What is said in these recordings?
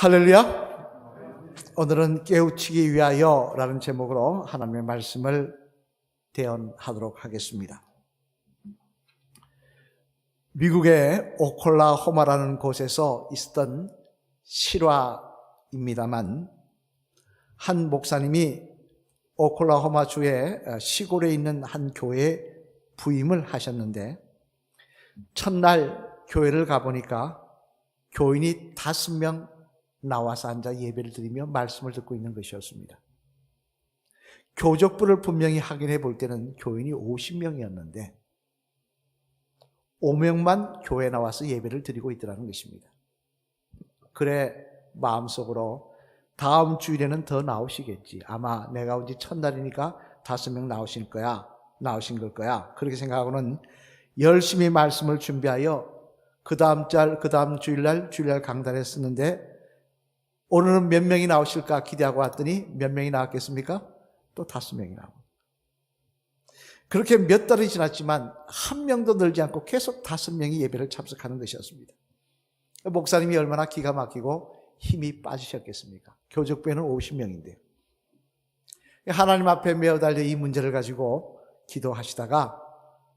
할렐루야. 오늘은 깨우치기 위하여 라는 제목으로 하나님의 말씀을 대언하도록 하겠습니다. 미국의 오클라호마라는 곳에서 있었던 실화입니다만 한 목사님이 오클라호마 주의 시골에 있는 한 교회에 부임을 하셨는데 첫날 교회를 가보니까 교인이 다섯 명 나와서 앉아 예배를 드리며 말씀을 듣고 있는 것이었습니다. 교적부를 분명히 확인해 볼 때는 교인이 50명이었는데 5명만 교회 나와서 예배를 드리고 있더라는 것입니다. 그래 마음속으로 다음 주일에는 더 나오시겠지. 아마 내가 온 지 첫날이니까 다섯 명 나오실 거야. 나오신 걸 거야. 그렇게 생각하고는 열심히 말씀을 준비하여 그 다음 달, 그 다음 주일날, 주일날 강단에 쓰는데 오늘은 몇 명이 나오실까 기대하고 왔더니 몇 명이 나왔겠습니까? 또 다섯 명이 나오고. 그렇게 몇 달이 지났지만 한 명도 늘지 않고 계속 다섯 명이 예배를 참석하는 것이었습니다. 목사님이 얼마나 기가 막히고 힘이 빠지셨겠습니까? 교적부에는 50명인데요. 하나님 앞에 메어 달려 이 문제를 가지고 기도하시다가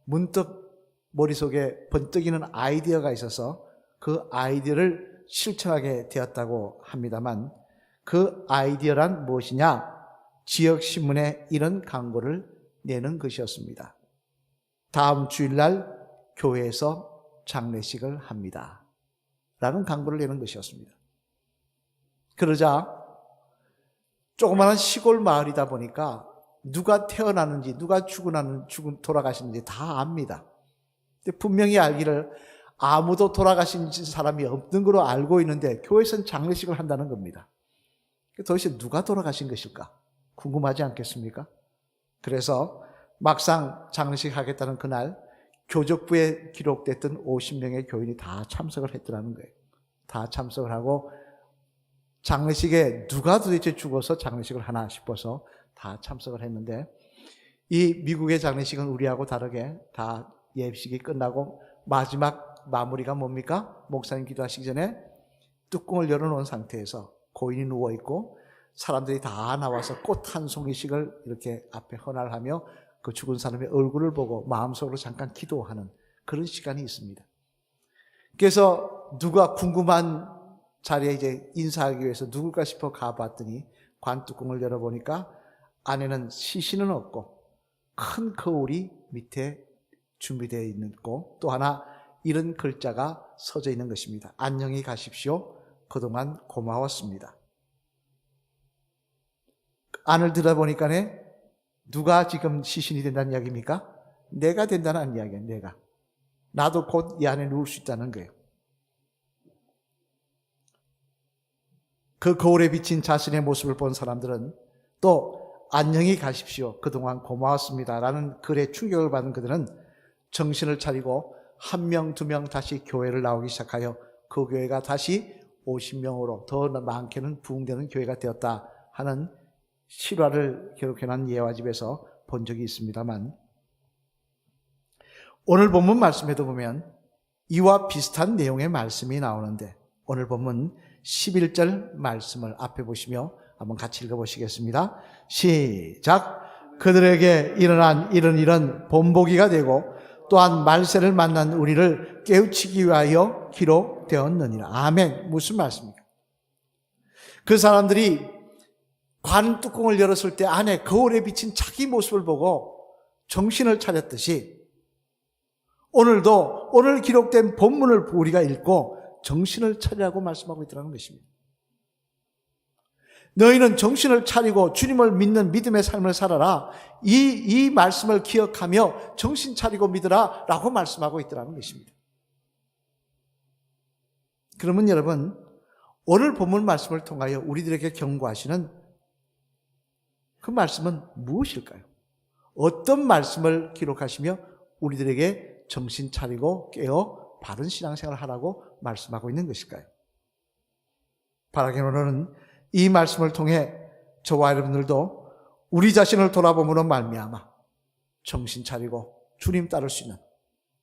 문득 머릿속에 번뜩이는 아이디어가 있어서 그 아이디어를 실천하게 되었다고 합니다만 그 아이디어란 무엇이냐? 지역신문에 이런 광고를 내는 것이었습니다. 다음 주일날 교회에서 장례식을 합니다. 라는 광고를 내는 것이었습니다. 그러자 조그마한 시골 마을이다 보니까 누가 태어나는지, 누가 죽어나는, 죽은, 돌아가시는지 다 압니다. 분명히 알기를 아무도 돌아가신 사람이 없는 걸로 알고 있는데 교회에서는 장례식을 한다는 겁니다. 도대체 누가 돌아가신 것일까? 궁금하지 않겠습니까? 그래서 막상 장례식 하겠다는 그날 교적부에 기록됐던 50명의 교인이 다 참석을 했더라는 거예요. 다 참석을 하고 장례식에 누가 도대체 죽어서 장례식을 하나 싶어서 다 참석을 했는데 이 미국의 장례식은 우리하고 다르게 다 예식이 끝나고 마지막 마무리가 뭡니까? 목사님 기도하시기 전에 뚜껑을 열어놓은 상태에서 고인이 누워있고 사람들이 다 나와서 꽃 한 송이씩을 이렇게 앞에 헌활하며 그 죽은 사람의 얼굴을 보고 마음속으로 잠깐 기도하는 그런 시간이 있습니다. 그래서 누가 궁금한 자리에 이제 인사하기 위해서 누굴까 싶어 가봤더니 관뚜껑을 열어보니까 안에는 시신은 없고 큰 거울이 밑에 준비되어 있고 또 하나 이런 글자가 써져 있는 것입니다. 안녕히 가십시오. 그동안 고마웠습니다. 안을 들어보니까 누가 지금 시신이 된다는 이야기입니까? 내가 된다는 이야기예요. 내가. 나도 곧 이 안에 누울 수 있다는 거예요. 그 거울에 비친 자신의 모습을 본 사람들은 또 안녕히 가십시오. 그동안 고마웠습니다. 라는 글에 충격을 받은 그들은 정신을 차리고 한 명, 두 명 다시 교회를 나오기 시작하여 그 교회가 다시 50명으로 더 많게는 부흥되는 교회가 되었다 하는 실화를 기록해놓은 예화집에서 본 적이 있습니다만 오늘 본문 말씀에도 보면 이와 비슷한 내용의 말씀이 나오는데 오늘 본문 11절 말씀을 앞에 보시며 한번 같이 읽어보시겠습니다. 시작. 그들에게 일어난 이런 일은 본보기가 되고 또한 말세를 만난 우리를 깨우치기 위하여 기록되었느니라. 아멘. 무슨 말씀입니까? 그 사람들이 관 뚜껑을 열었을 때 안에 거울에 비친 자기 모습을 보고 정신을 차렸듯이 오늘도 오늘 기록된 본문을 우리가 읽고 정신을 차리라고 말씀하고 있다는 것입니다. 너희는 정신을 차리고 주님을 믿는 믿음의 삶을 살아라. 이, 이 말씀을 기억하며 정신 차리고 믿으라. 라고 말씀하고 있더라는 것입니다. 그러면 여러분, 오늘 본문 말씀을 통하여 우리들에게 경고하시는 그 말씀은 무엇일까요? 어떤 말씀을 기록하시며 우리들에게 정신 차리고 깨어 바른 신앙생활을 하라고 말씀하고 있는 것일까요? 바라기로는 이 말씀을 통해 저와 여러분들도 우리 자신을 돌아보므로 말미암아 정신 차리고 주님 따를 수 있는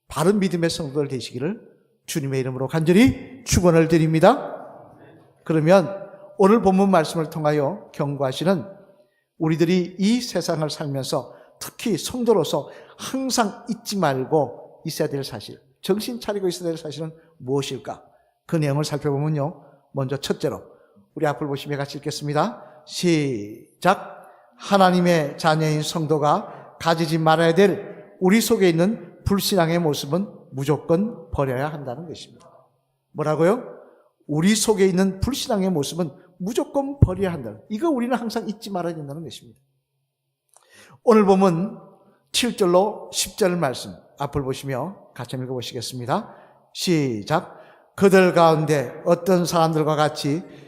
바른 믿음의 성도들 되시기를 주님의 이름으로 간절히 축원을 드립니다. 그러면 오늘 본문 말씀을 통하여 경고하시는 우리들이 이 세상을 살면서 특히 성도로서 항상 잊지 말고 있어야 될 사실, 정신 차리고 있어야 될 사실은 무엇일까? 그 내용을 살펴보면요. 먼저 첫째로 우리 앞을 보시며 같이 읽겠습니다. 시작. 하나님의 자녀인 성도가 가지지 말아야 될 우리 속에 있는 불신앙의 모습은 무조건 버려야 한다는 것입니다. 뭐라고요? 우리 속에 있는 불신앙의 모습은 무조건 버려야 한다. 이거 우리는 항상 잊지 말아야 된다는 것입니다. 오늘 보면 7절로 10절 말씀 앞을 보시며 같이 읽어보시겠습니다. 시작. 그들 가운데 어떤 사람들과 같이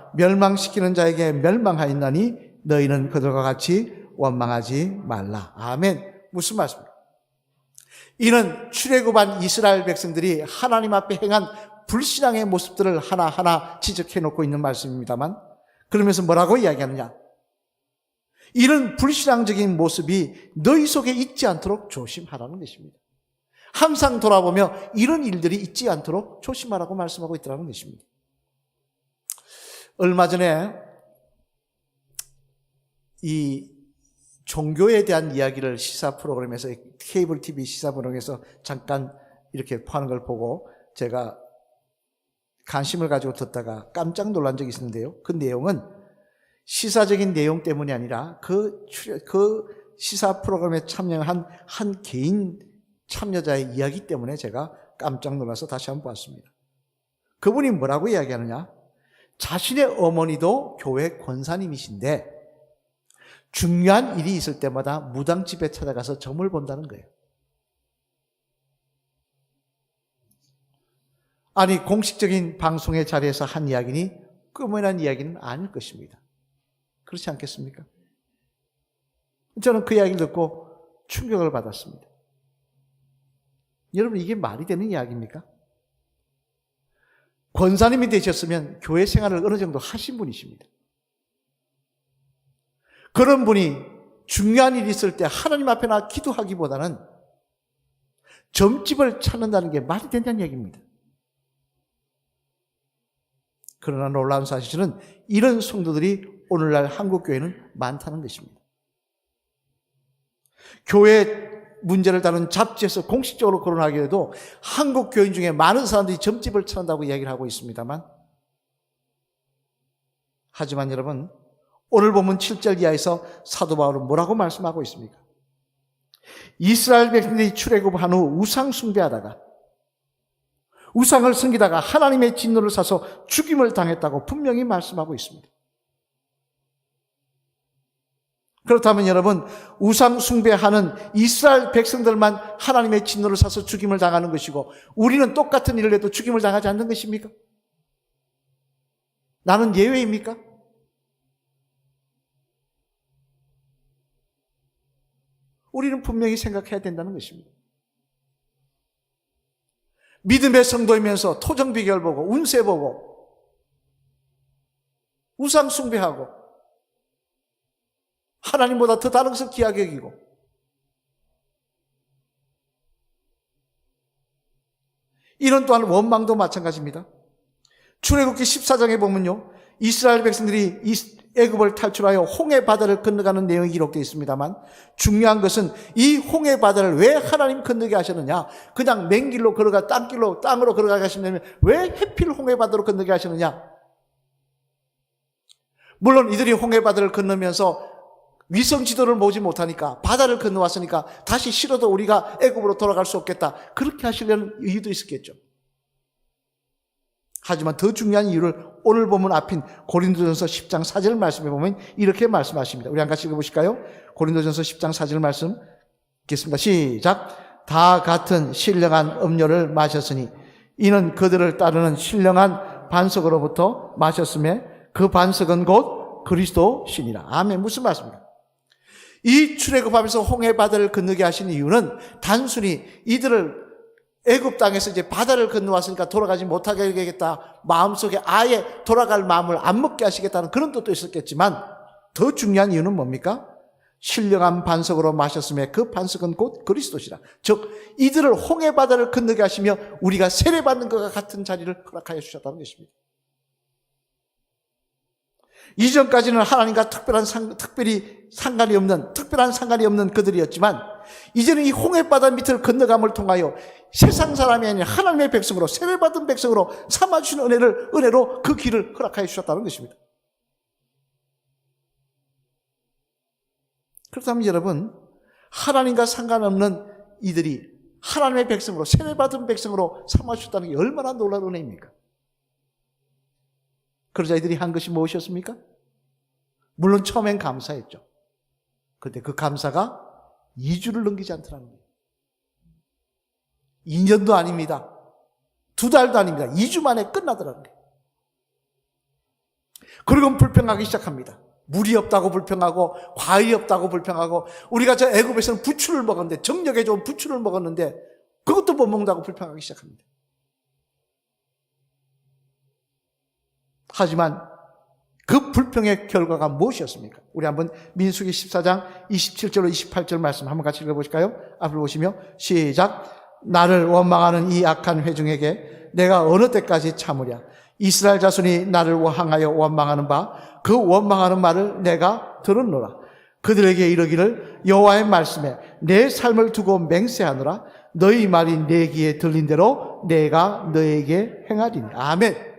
멸망시키는 자에게 멸망하였나니 너희는 그들과 같이 원망하지 말라. 아멘. 무슨 말씀입니까? 이는 출애굽한 이스라엘 백성들이 하나님 앞에 행한 불신앙의 모습들을 하나하나 지적해 놓고 있는 말씀입니다만 그러면서 뭐라고 이야기하느냐? 이런 불신앙적인 모습이 너희 속에 있지 않도록 조심하라는 것입니다. 항상 돌아보며 이런 일들이 있지 않도록 조심하라고 말씀하고 있다는 것입니다. 얼마 전에 이 종교에 대한 이야기를 시사 프로그램에서 케이블 TV 시사 프로그램에서 잠깐 이렇게 파는 걸 보고 제가 관심을 가지고 듣다가 깜짝 놀란 적이 있었는데요. 그 내용은 시사적인 내용 때문이 아니라 그, 출연- 그 시사 프로그램에 참여한 한 개인 참여자의 이야기 때문에 제가 깜짝 놀라서 다시 한번 봤습니다. 그분이 뭐라고 이야기하느냐? 자신의 어머니도 교회 권사님이신데 중요한 일이 있을 때마다 무당 집에 찾아가서 점을 본다는 거예요. 아니, 공식적인 방송의 자리에서 한 이야기니 끄문한 이야기는 아닐 것입니다. 그렇지 않겠습니까? 저는 그 이야기를 듣고 충격을 받았습니다. 여러분, 이게 말이 되는 이야기입니까? 권사님이 되셨으면 교회 생활을 어느 정도 하신 분이십니다. 그런 분이 중요한 일이 있을 때 하나님 앞에 나 기도하기보다는 점집을 찾는다는 게 말이 된다는 얘기입니다. 그러나 놀라운 사실은 이런 성도들이 오늘날 한국 교회는 많다는 것입니다. 교회 문제를 다룬 잡지에서 공식적으로 거론하기에도 한국 교인 중에 많은 사람들이 점집을 찾는다고 이야기를 하고 있습니다만 하지만 여러분 오늘 보면 7절 이하에서 사도 바울은 뭐라고 말씀하고 있습니까? 이스라엘 백성들이 출애굽한 후 우상 숭배하다가 우상을 섬기다가 하나님의 진노를 사서 죽임을 당했다고 분명히 말씀하고 있습니다. 그렇다면 여러분, 우상 숭배하는 이스라엘 백성들만 하나님의 진노를 사서 죽임을 당하는 것이고, 우리는 똑같은 일을 해도 죽임을 당하지 않는 것입니까? 나는 예외입니까? 우리는 분명히 생각해야 된다는 것입니다. 믿음의 성도이면서 토정 비결 보고 운세 보고 우상 숭배하고 하나님보다 더 다른 것을 귀하게 여기고 이런 또한 원망도 마찬가지입니다. 출애굽기 14장에 보면요. 이스라엘 백성들이 이 애굽을 탈출하여 홍해 바다를 건너가는 내용이 기록되어 있습니다만 중요한 것은 이 홍해 바다를 왜 하나님 건너게 하셨느냐? 그냥 맨길로 걸어가 땅길로 땅으로 걸어가게 하시냐면 왜 해필 홍해 바다로 건너게 하셨느냐? 물론 이들이 홍해 바다를 건너면서 위성 지도를 모지 못하니까 바다를 건너왔으니까 다시 싫어도 우리가 애굽으로 돌아갈 수 없겠다. 그렇게 하시려는 이유도 있었겠죠. 하지만 더 중요한 이유를 오늘 보면 앞인 고린도전서 10장 4절 말씀에 보면 이렇게 말씀하십니다. 우리 한 같이 읽어보실까요? 고린도전서 10장 4절 말씀 읽겠습니다. 시작. 다 같은 신령한 음료를 마셨으니 이는 그들을 따르는 신령한 반석으로부터 마셨음에 그 반석은 곧곧 그리스도시니라. 아멘. 무슨 말씀입니까? 이 출애굽하면서 홍해 바다를 건너게 하신 이유는 단순히 이들을 애굽 땅에서 이제 바다를 건너왔으니까 돌아가지 못하게 하겠다. 마음속에 아예 돌아갈 마음을 안 먹게 하시겠다는 그런 뜻도 있었겠지만 더 중요한 이유는 뭡니까? 신령한 반석으로 마셨음에 그 반석은 곧 그리스도시라. 즉 이들을 홍해 바다를 건너게 하시며 우리가 세례받는 것과 같은 자리를 허락하여 주셨다는 것입니다. 이전까지는 하나님과 특별한 상, 특별히 상관이 없는 특별한 상관이 없는 그들이었지만 이제는 이 홍해 바다 밑을 건너감을 통하여 세상 사람이 아닌 하나님의 백성으로 세례받은 백성으로 삼아 주신 은혜를 은혜로 그 길을 허락하여 주셨다는 것입니다. 그렇다면 여러분 하나님과 상관없는 이들이 하나님의 백성으로 세례받은 백성으로 삼아 주셨다는 게 얼마나 놀라운 은혜입니까? 그러자 이들이 한 것이 무엇이었습니까? 물론 처음엔 감사했죠. 그런데 그 감사가 2주를 넘기지 않더라는 거예요. 2년도 아닙니다. 두 달도 아닙니다. 2주 만에 끝나더라는 거예요. 그리고 불평하기 시작합니다. 물이 없다고 불평하고 과일이 없다고 불평하고 우리가 저 애굽에서는 부추를 먹었는데 정력에 좋은 부추를 먹었는데 그것도 못 먹는다고 불평하기 시작합니다. 하지만 그 불평의 결과가 무엇이었습니까? 우리 한번 민수기 14장 27절 28절 말씀 한번 같이 읽어보실까요? 앞을 보시며 시작. 나를 원망하는 이 악한 회중에게 내가 어느 때까지 참으랴? 이스라엘 자손이 나를 향하여 원망하는 바 그 원망하는 말을 내가 들었노라. 그들에게 이르기를 여호와의 말씀에 내 삶을 두고 맹세하노라. 너희 말이 내 귀에 들린 대로 내가 너에게 행하리니. 아멘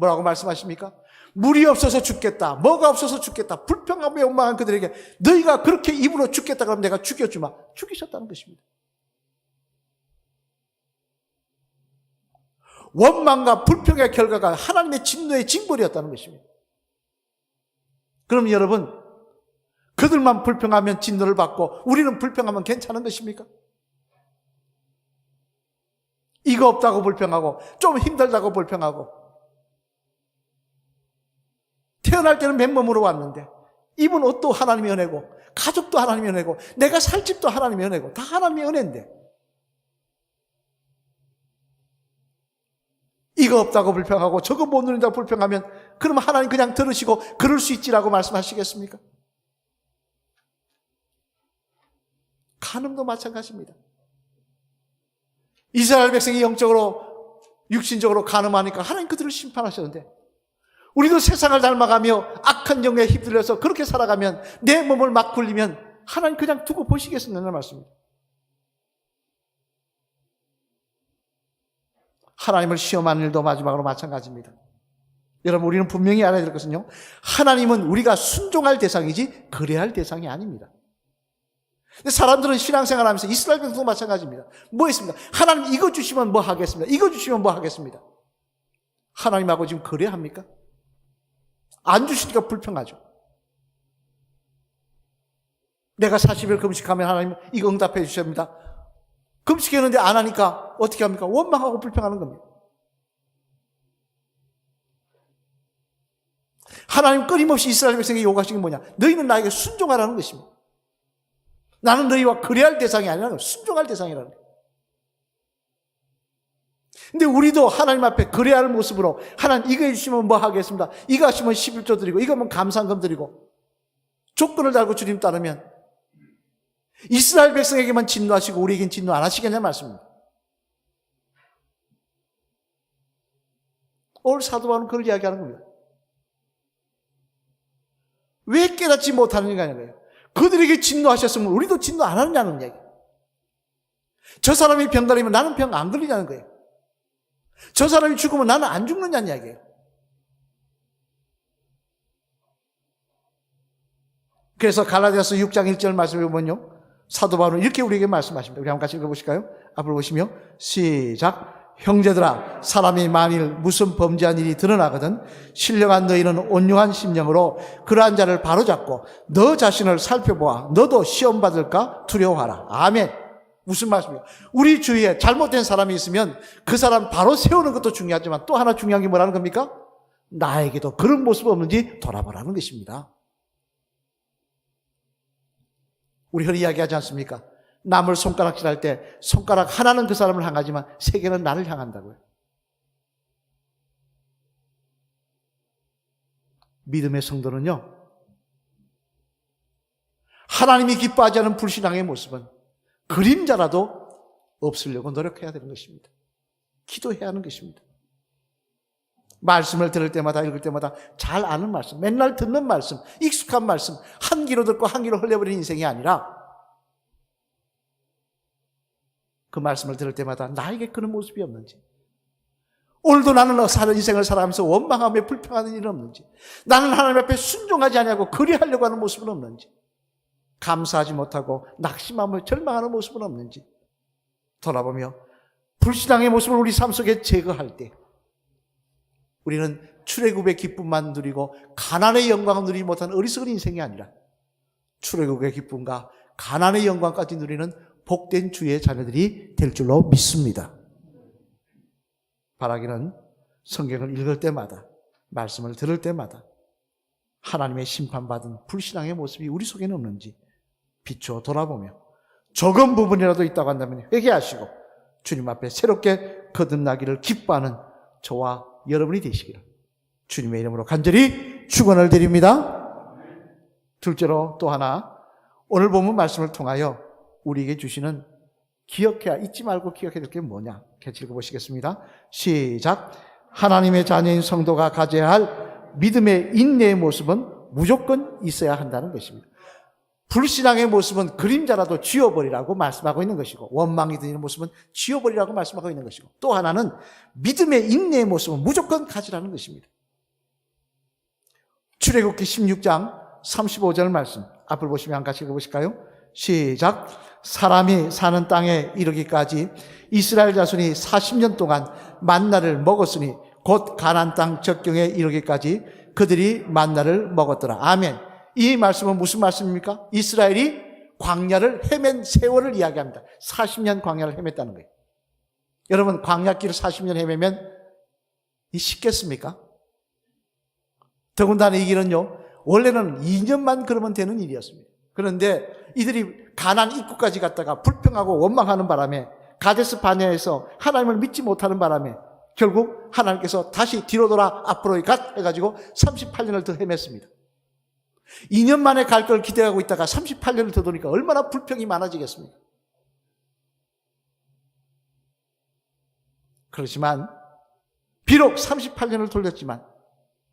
뭐라고 말씀하십니까? 물이 없어서 죽겠다. 뭐가 없어서 죽겠다. 불평하며 원망한 그들에게 너희가 그렇게 입으로 죽겠다 그러면 내가 죽여주마. 죽이셨다는 것입니다. 원망과 불평의 결과가 하나님의 진노의 징벌이었다는 것입니다. 그럼 여러분, 그들만 불평하면 진노를 받고 우리는 불평하면 괜찮은 것입니까? 이거 없다고 불평하고 좀 힘들다고 불평하고 태어날 때는 맨몸으로 왔는데 입은 옷도 하나님의 은혜고 가족도 하나님의 은혜고 내가 살 집도 하나님의 은혜고 다 하나님의 은혜인데 이거 없다고 불평하고 저거 못 누린다고 불평하면 그러면 하나님 그냥 들으시고 그럴 수 있지라고 말씀하시겠습니까? 간음도 마찬가지입니다. 이스라엘 백성이 영적으로 육신적으로 간음하니까 하나님 그들을 심판하셨는데 우리도 세상을 닮아가며 악한 영에 휩들려서 그렇게 살아가면 내 몸을 막 굴리면 하나님 그냥 두고 보시겠습니까? 말씀입니다. 하나님을 시험하는 일도 마지막으로 마찬가지입니다. 여러분 우리는 분명히 알아야 될 것은요. 하나님은 우리가 순종할 대상이지 그래야 할 대상이 아닙니다. 근데 사람들은 신앙생활 하면서 이스라엘 백성도 마찬가지입니다. 뭐 했습니다? 하나님 이거 주시면 뭐 하겠습니다. 이거 주시면 뭐 하겠습니다. 하나님하고 지금 그래 합니까? 안 주시니까 불평하죠. 내가 40일 금식하면 하나님 이거 응답해 주십니다. 금식했는데 안 하니까 어떻게 합니까? 원망하고 불평하는 겁니다. 하나님 끊임없이 이스라엘 백성에게 요구하신 게 뭐냐? 너희는 나에게 순종하라는 것입니다. 나는 너희와 그래야 할 대상이 아니라 순종할 대상이라는 거예요. 근데 우리도 하나님 앞에 그래야 할 모습으로 하나님 이거 해주시면 뭐 하겠습니다. 이거 하시면 11조 드리고 이거 하면 감상금 드리고 조건을 달고 주님 따르면 이스라엘 백성에게만 진노하시고 우리에겐 진노 안 하시겠냐 말씀입니다. 오늘 사도 바울은 그걸 이야기하는 겁니다. 왜 깨닫지 못하느냐는 거예요. 그들에게 진노하셨으면 우리도 진노 안 하느냐는 얘기. 저 사람이 병 걸리면 나는 병 안 걸리냐는 거예요. 저 사람이 죽으면 나는 안 죽느냐는 이야기예요. 그래서 갈라디아서 6장 1절 말씀을 보면요. 사도 바울은 이렇게 우리에게 말씀하십니다. 우리 한번 같이 읽어보실까요? 앞을 보시며 시작. 형제들아 사람이 만일 무슨 범죄한 일이 드러나거든 신령한 너희는 온유한 심령으로 그러한 자를 바로잡고 너 자신을 살펴보아 너도 시험 받을까 두려워하라. 아멘. 무슨 말씀이에요? 우리 주위에 잘못된 사람이 있으면 그 사람 바로 세우는 것도 중요하지만 또 하나 중요한 게 뭐라는 겁니까? 나에게도 그런 모습 없는지 돌아보라는 것입니다. 우리 흔히 이야기하지 않습니까? 남을 손가락질할 때 손가락 하나는 그 사람을 향하지만 세 개는 나를 향한다고요. 믿음의 성도는요. 하나님이 기뻐하지 않은 불신앙의 모습은 그림자라도 없으려고 노력해야 되는 것입니다. 기도해야 하는 것입니다. 말씀을 들을 때마다 읽을 때마다 잘 아는 말씀, 맨날 듣는 말씀, 익숙한 말씀, 한 귀로 듣고 한 귀로 흘려버리는 인생이 아니라 그 말씀을 들을 때마다 나에게 그런 모습이 없는지 오늘도 나는 사는 인생을 살아가면서 원망하며 불평하는 일은 없는지 나는 하나님 앞에 순종하지 아니하고 그리하려고 하는 모습은 없는지 감사하지 못하고 낙심하며 절망하는 모습은 없는지 돌아보며 불신앙의 모습을 우리 삶 속에 제거할 때 우리는 출애굽의 기쁨만 누리고 가난의 영광을 누리지 못한 어리석은 인생이 아니라 출애굽의 기쁨과 가난의 영광까지 누리는 복된 주의 자녀들이 될 줄로 믿습니다. 바라기는 성경을 읽을 때마다 말씀을 들을 때마다 하나님의 심판받은 불신앙의 모습이 우리 속에는 없는지 비추어 돌아보며 적은 부분이라도 있다고 한다면 회개하시고 주님 앞에 새롭게 거듭나기를 기뻐하는 저와 여러분이 되시기를 주님의 이름으로 간절히 축원을 드립니다. 둘째로 또 하나 오늘 본문 말씀을 통하여 우리에게 주시는 기억해야 잊지 말고 기억해야 될 게 뭐냐? 같이 읽어보시겠습니다. 시작. 하나님의 자녀인 성도가 가져야 할 믿음의 인내의 모습은 무조건 있어야 한다는 것입니다. 불신앙의 모습은 그림자라도 지워버리라고 말씀하고 있는 것이고 원망이 드는 모습은 지워버리라고 말씀하고 있는 것이고 또 하나는 믿음의 인내의 모습은 무조건 가지라는 것입니다. 출애굽기 16장 35절 말씀 앞을 보시면 같이 읽어보실까요? 시작 사람이 사는 땅에 이르기까지 이스라엘 자손이 40년 동안 만나를 먹었으니 곧 가난 땅 적경에 이르기까지 그들이 만나를 먹었더라. 아멘. 이 말씀은 무슨 말씀입니까? 이스라엘이 광야를 헤맨 세월을 이야기합니다. 40년 광야를 헤맸다는 거예요. 여러분 광야길을 40년 헤매면 이 쉽겠습니까? 더군다나 이 길은요. 원래는 2년만 그러면 되는 일이었습니다. 그런데 이들이 가난 입구까지 갔다가 불평하고 원망하는 바람에 가데스 바네에서 하나님을 믿지 못하는 바람에 결국 하나님께서 다시 뒤로 돌아 앞으로 갓 해가지고 38년을 더 헤맸습니다. 2년 만에 갈 걸 기대하고 있다가 38년을 더 도니까 얼마나 불평이 많아지겠습니까? 그렇지만 비록 38년을 돌렸지만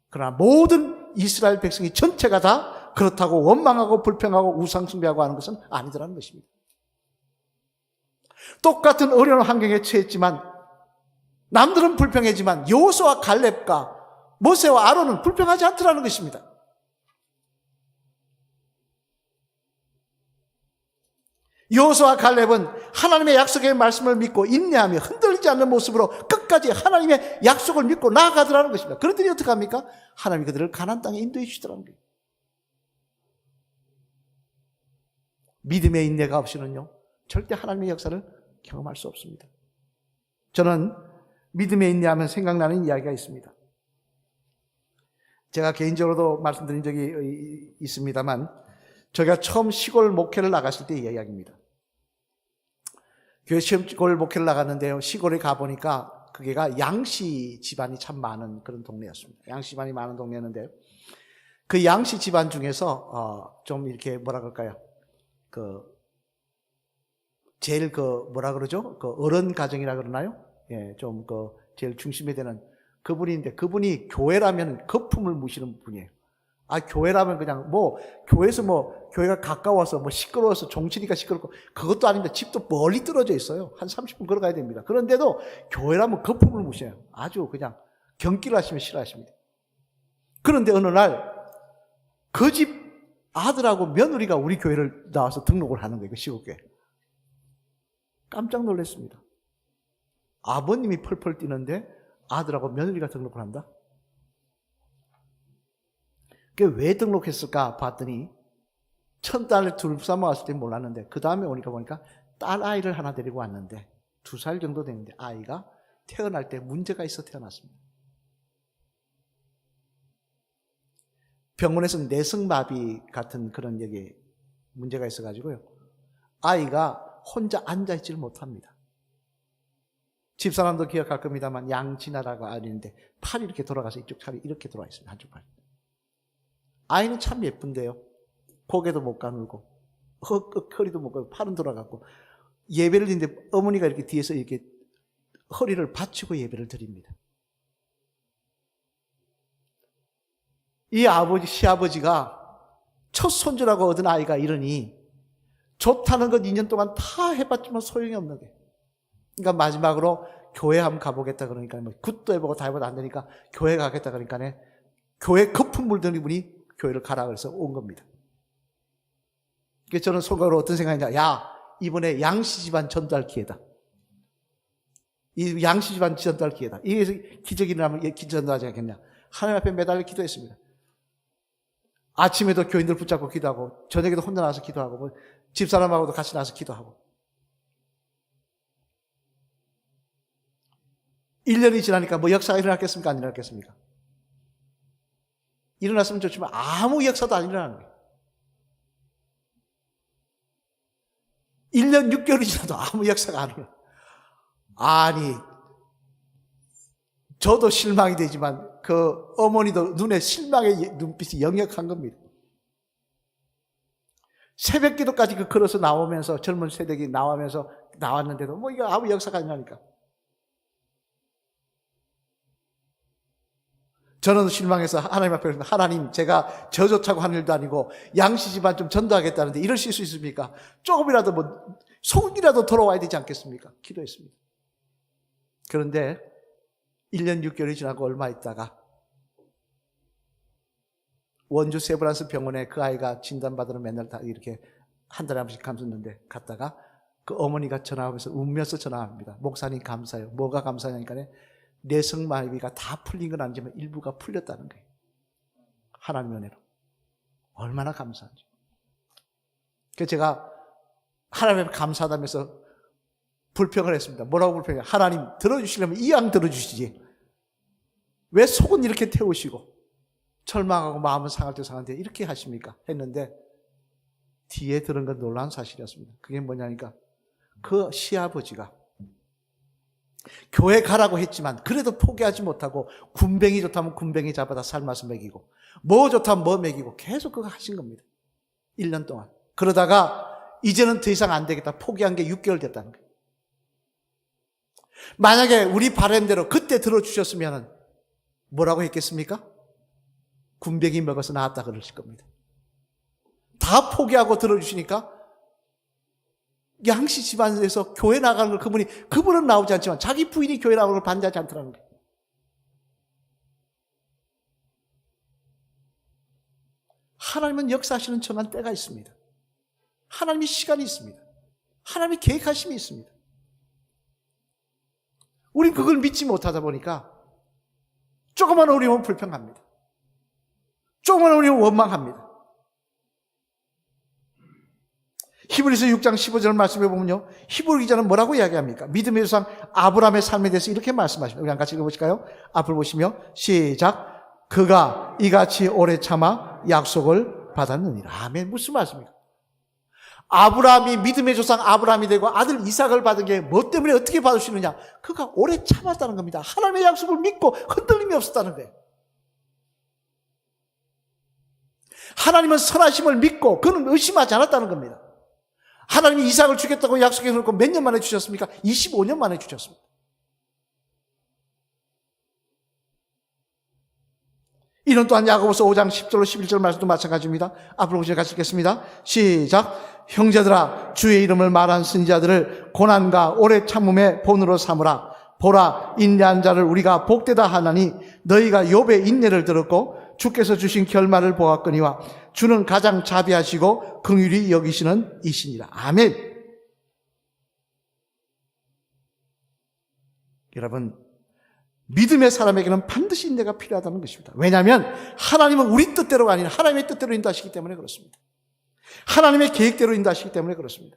그러나 모든 이스라엘 백성이 전체가 다 그렇다고 원망하고 불평하고 우상숭배하고 하는 것은 아니더라는 것입니다. 똑같은 어려운 환경에 처했지만 남들은 불평하지만 요소와 갈렙과 모세와 아론은 불평하지 않더라는 것입니다. 요소와 갈렙은 하나님의 약속의 말씀을 믿고 인내하며 흔들리지 않는 모습으로 끝까지 하나님의 약속을 믿고 나아가더라는 것입니다. 그런들이 어떻게 합니까? 하나님이 그들을 가난 땅에 인도해 주시더라는 거예요. 믿음의 인내가 없이는요, 절대 하나님의 역사를 경험할 수 없습니다. 저는 믿음의 인내하면 생각나는 이야기가 있습니다. 제가 개인적으로도 말씀드린 적이 있습니다만, 저희가 처음 시골 목회를 나갔을 때 이야기입니다. 교회 시골 목회를 나갔는데요. 시골에 가보니까 그게가 양씨 집안이 참 많은 그런 동네였습니다. 양씨 집안이 많은 동네였는데 그 양씨 집안 중에서 어, 좀 이렇게 뭐라 그럴까요? 그 제일 그 뭐라 그러죠? 그 어른 가정이라 그러나요? 예, 좀 그 제일 중심이 되는 그분인데 그분이 교회라면 거품을 무시는 분이에요. 아, 교회라면 그냥 뭐, 교회에서 뭐, 교회가 가까워서 뭐 시끄러워서 종치니까 시끄럽고, 그것도 아닌데 집도 멀리 떨어져 있어요. 한 30분 걸어가야 됩니다. 그런데도 교회라면 거품을 무시해요. 아주 그냥 경기를 하시면 싫어하십니다. 그런데 어느 날, 그 집 아들하고 며느리가 우리 교회를 나와서 등록을 하는 거예요. 그 시국교회. 깜짝 놀랐습니다. 아버님이 펄펄 뛰는데 아들하고 며느리가 등록을 한다? 그게 왜 등록했을까 봤더니 천 딸을 둘 삼아 왔을 때 몰랐는데 그 다음에 오니까 보니까 딸 아이를 하나 데리고 왔는데 두 살 정도 됐는데 아이가 태어날 때 문제가 있어 태어났습니다. 병원에서 내성마비 같은 그런 여기 문제가 있어가지고요. 아이가 혼자 앉아있지를 못합니다. 집사람도 기억할 겁니다만 양치나라고 아이인데 팔이 이렇게 돌아가서 이쪽 팔이 이렇게 돌아가 있습니다. 한쪽 팔이. 아이는 참 예쁜데요. 고개도 못 가누고 허, 허, 허리도 못 가누고 팔은 돌아갔고 예배를 드리는데 어머니가 이렇게 뒤에서 이렇게 허리를 받치고 예배를 드립니다. 이 아버지, 시아버지가 첫 손주라고 얻은 아이가 이러니 좋다는 것 2년 동안 다 해봤지만 소용이 없는 거예요. 그러니까 마지막으로 교회 한번 가보겠다 그러니까 뭐 굿도 해보고 다 해봐도 안 되니까 교회 가겠다 그러니까 교회 거품 물던 분이 교회를 가라 그래서 온 겁니다. 그래서 저는 속으로 어떤 생각이냐. 야, 이번에 양씨 집안 전도할 기회다. 이 양씨 집안 전도할 기회다. 이게 기적이 일어나면 전도하지 않겠냐. 하나님 앞에 매달려 기도했습니다. 아침에도 교인들 붙잡고 기도하고 저녁에도 혼자 나와서 기도하고 뭐 집사람하고도 같이 나와서 기도하고 1년이 지나니까 뭐 역사가 일어났겠습니까? 안 일어났겠습니까? 일어났으면 좋지만 아무 역사도 안 일어나는 거예요. 1년 6개월이 지나도 아무 역사가 안 일어나. 아니, 저도 실망이 되지만 그 어머니도 눈에 실망의 눈빛이 영역한 겁니다. 새벽 기도까지 그 걸어서 나오면서 젊은 세대기 나오면서 나왔는데도 뭐 이거 아무 역사가 아니라니까. 저는 실망해서 하나님 앞에 하나님 제가 저조차고 하는 일도 아니고 집안 좀 전도하겠다는데 이러실 수 있습니까? 조금이라도 뭐 소금이라도 돌아와야 되지 않겠습니까? 기도했습니다. 그런데 1년 6개월이 지나고 얼마 있다가 원주 세브란스 병원에 그 아이가 진단받으러 맨날 다 이렇게 한 달에 한 번씩 감았는데 갔다가 그 어머니가 전화하면서 울면서 전화합니다. 목사님 감사해요. 뭐가 감사하니까 내성마비가 다 풀린 건 아니지만 일부가 풀렸다는 거예요. 하나님의 은혜로. 얼마나 감사한지. 그래서 제가 하나님께 감사하다면서 불평을 했습니다. 뭐라고 불평해? 하나님 들어주시려면 이왕 들어주시지. 왜 속은 이렇게 태우시고 철망하고 마음은 상할 때 상한데 이렇게 하십니까? 했는데 뒤에 들은 건 놀라운 사실이었습니다. 그게 뭐냐니까 그 시아버지가 교회 가라고 했지만 그래도 포기하지 못하고 군뱅이 좋다면 군뱅이 잡아다 삶아서 먹이고 뭐 좋다면 뭐 먹이고 계속 그거 하신 겁니다. 1년 동안. 그러다가 이제는 더 이상 안 되겠다. 포기한 게 6개월 됐다는 거예요. 만약에 우리 바람대로 그때 들어주셨으면 뭐라고 했겠습니까? 군뱅이 먹어서 나왔다 그러실 겁니다. 다 포기하고 들어주시니까 양씨 집안에서 교회 나가는 걸 그분이 그분은 나오지 않지만 자기 부인이 교회 나가는 걸 반대하지 않더라는 거예요. 하나님은 역사하시는 정한 때가 있습니다. 하나님의 시간이 있습니다. 하나님의 계획하심이 있습니다. 우린 그걸 믿지 못하다 보니까 조그만 어려움은 불평합니다. 조그만 어려움은 원망합니다. 히브리서 6장 15절 말씀해 보면요. 히브리 기자는 뭐라고 이야기합니까? 믿음의 조상 아브라함의 삶에 대해서 이렇게 말씀하십니다. 우리 한 같이 읽어보실까요? 앞을 보시며 시작. 그가 이같이 오래 참아 약속을 받았느니라. 아멘. 무슨 말씀입니까? 아브라함이 믿음의 조상 아브라함이 되고 아들 이삭을 받은 게 뭐 때문에 어떻게 받을 수 있느냐? 그가 오래 참았다는 겁니다. 하나님의 약속을 믿고 흔들림이 없었다는 거예요. 하나님은 선하심을 믿고 그는 의심하지 않았다는 겁니다. 하나님이 이삭을 주겠다고 약속해 놓고 몇 년 만에 주셨습니까? 25년 만에 주셨습니다. 이는 또한 야고보서 5장 10절로 11절 말씀도 마찬가지입니다. 앞으로 보시면 같이 읽겠습니다. 시작. 형제들아 주의 이름을 말한 선지자들을 고난과 오래 참음의 본으로 삼으라. 보라 인내한 자를 우리가 복되다 하나니 너희가 욥의 인내를 들었고 주께서 주신 결말을 보았거니와 주는 가장 자비하시고 긍휼히 여기시는 이신이라. 아멘. 여러분 믿음의 사람에게는 반드시 인내가 필요하다는 것입니다. 왜냐하면 하나님은 우리 뜻대로가 아닌 하나님의 뜻대로 인도하시기 때문에 그렇습니다. 하나님의 계획대로 인도하시기 때문에 그렇습니다.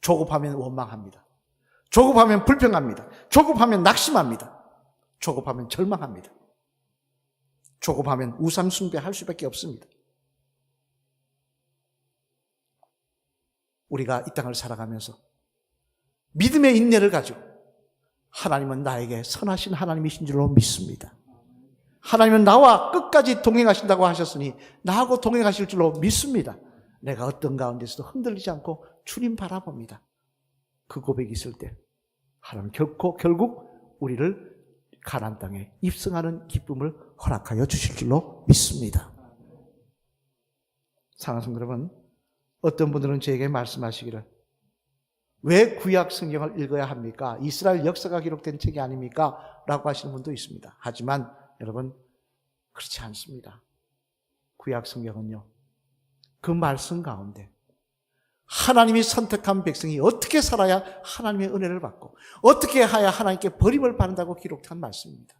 조급하면 원망합니다. 조급하면 불평합니다. 조급하면 낙심합니다. 조급하면 절망합니다. 조급하면 우상 숭배할 수밖에 없습니다. 우리가 이 땅을 살아가면서 믿음의 인내를 가지고 하나님은 나에게 선하신 하나님이신 줄로 믿습니다. 하나님은 나와 끝까지 동행하신다고 하셨으니 나하고 동행하실 줄로 믿습니다. 내가 어떤 가운데서도 흔들리지 않고 주님 바라봅니다. 그 고백이 있을 때 하나님 결코 결국 우리를 가나안 땅에 입성하는 기쁨을 허락하여 주실 줄로 믿습니다. 사랑하는 여러분, 어떤 분들은 저에게 말씀하시기를 왜 구약 성경을 읽어야 합니까? 이스라엘 역사가 기록된 책이 아닙니까? 라고 하시는 분도 있습니다. 하지만 여러분 그렇지 않습니다. 구약 성경은요. 그 말씀 가운데 하나님이 선택한 백성이 어떻게 살아야 하나님의 은혜를 받고 어떻게 해야 하나님께 버림을 받는다고 기록한 말씀입니다.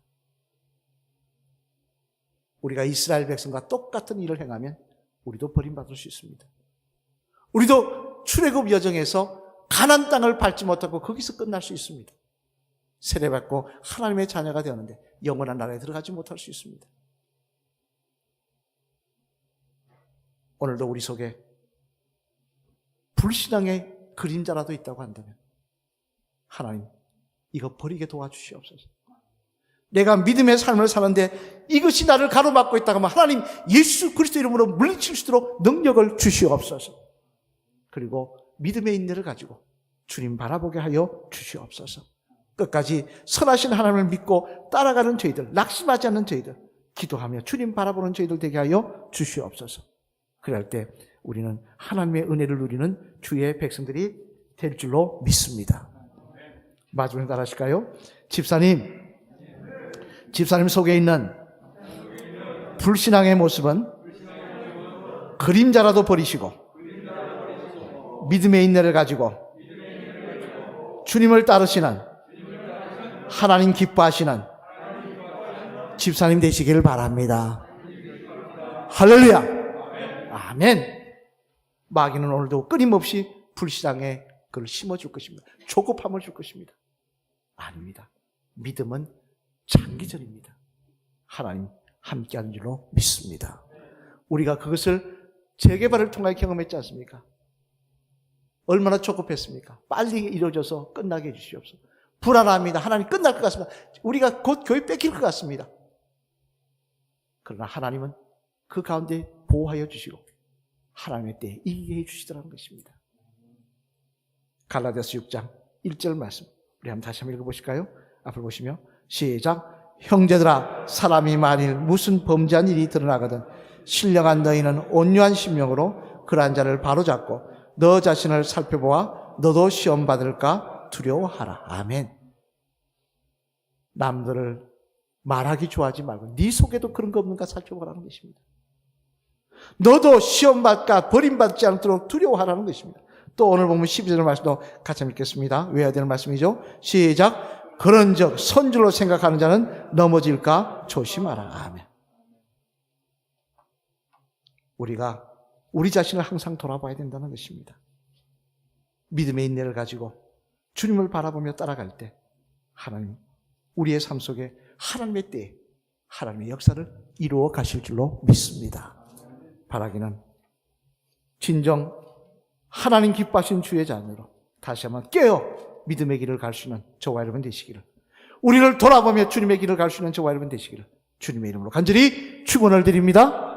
우리가 이스라엘 백성과 똑같은 일을 행하면 우리도 버림받을 수 있습니다. 우리도 출애굽 여정에서 가난 땅을 밟지 못하고 거기서 끝날 수 있습니다. 세례받고 하나님의 자녀가 되었는데 영원한 나라에 들어가지 못할 수 있습니다. 오늘도 우리 속에 불신앙의 그림자라도 있다고 한다면 하나님 이거 버리게 도와주시옵소서. 내가 믿음의 삶을 사는데 이것이 나를 가로막고 있다고 하면 하나님 예수 그리스도 이름으로 물리칠 수 있도록 능력을 주시옵소서. 그리고 믿음의 인내를 가지고 주님 바라보게 하여 주시옵소서. 끝까지 선하신 하나님을 믿고 따라가는 저희들, 낙심하지 않는 저희들, 기도하며 주님 바라보는 저희들 되게 하여 주시옵소서. 그럴 때 우리는 하나님의 은혜를 누리는 주의 백성들이 될 줄로 믿습니다. 마지막에 따라 하실까요? 집사님, 집사님 속에 있는 불신앙의 모습은 그림자라도 버리시고 믿음의 인내를 가지고 주님을 따르시는 하나님 기뻐하시는 집사님 되시기를 바랍니다. 할렐루야. 아멘. 마귀는 오늘도 끊임없이 불신앙의 그를 심어줄 것입니다. 조급함을 줄 것입니다. 아닙니다. 믿음은 장기전입니다. 하나님 함께하는 줄로 믿습니다. 우리가 그것을 재개발을 통하여 경험했지 않습니까? 얼마나 조급했습니까? 빨리 이루어져서 끝나게 해주시옵소서. 불안합니다. 하나님 끝날 것 같습니다. 우리가 곧 교회 뺏길 것 같습니다. 그러나 하나님은 그 가운데 보호하여 주시고 하나님의 때에 이기게 해주시더라는 것입니다. 갈라디아서 6장 1절 말씀 우리 한번 다시 한번 읽어보실까요? 앞을 보시며 시작 형제들아 사람이 만일 무슨 범죄한 일이 드러나거든 신령한 너희는 온유한 심령으로 그러한 자를 바로잡고 너 자신을 살펴보아 너도 시험 받을까 두려워하라. 아멘. 남들을 말하기 좋아하지 말고 네 속에도 그런 거 없는가 살펴보라는 것입니다. 너도 시험 받까 버림받지 않도록 두려워하라는 것입니다. 또 오늘 보면 12절 말씀도 같이 읽겠습니다. 외워야 되는 말씀이죠. 시작. 그런즉 선줄로 생각하는 자는 넘어질까 조심하라. 아멘. 우리가 우리 자신을 항상 돌아봐야 된다는 것입니다. 믿음의 인내를 가지고 주님을 바라보며 따라갈 때 하나님 우리의 삶 속에 하나님의 때에 하나님의 역사를 이루어 가실 줄로 믿습니다. 바라기는 진정 하나님 기뻐하신 주의 자녀로 다시 한번 깨어 믿음의 길을 갈 수 있는 저와 여러분 되시기를 우리를 돌아보며 주님의 길을 갈 수 있는 저와 여러분 되시기를 주님의 이름으로 간절히 축원을 드립니다.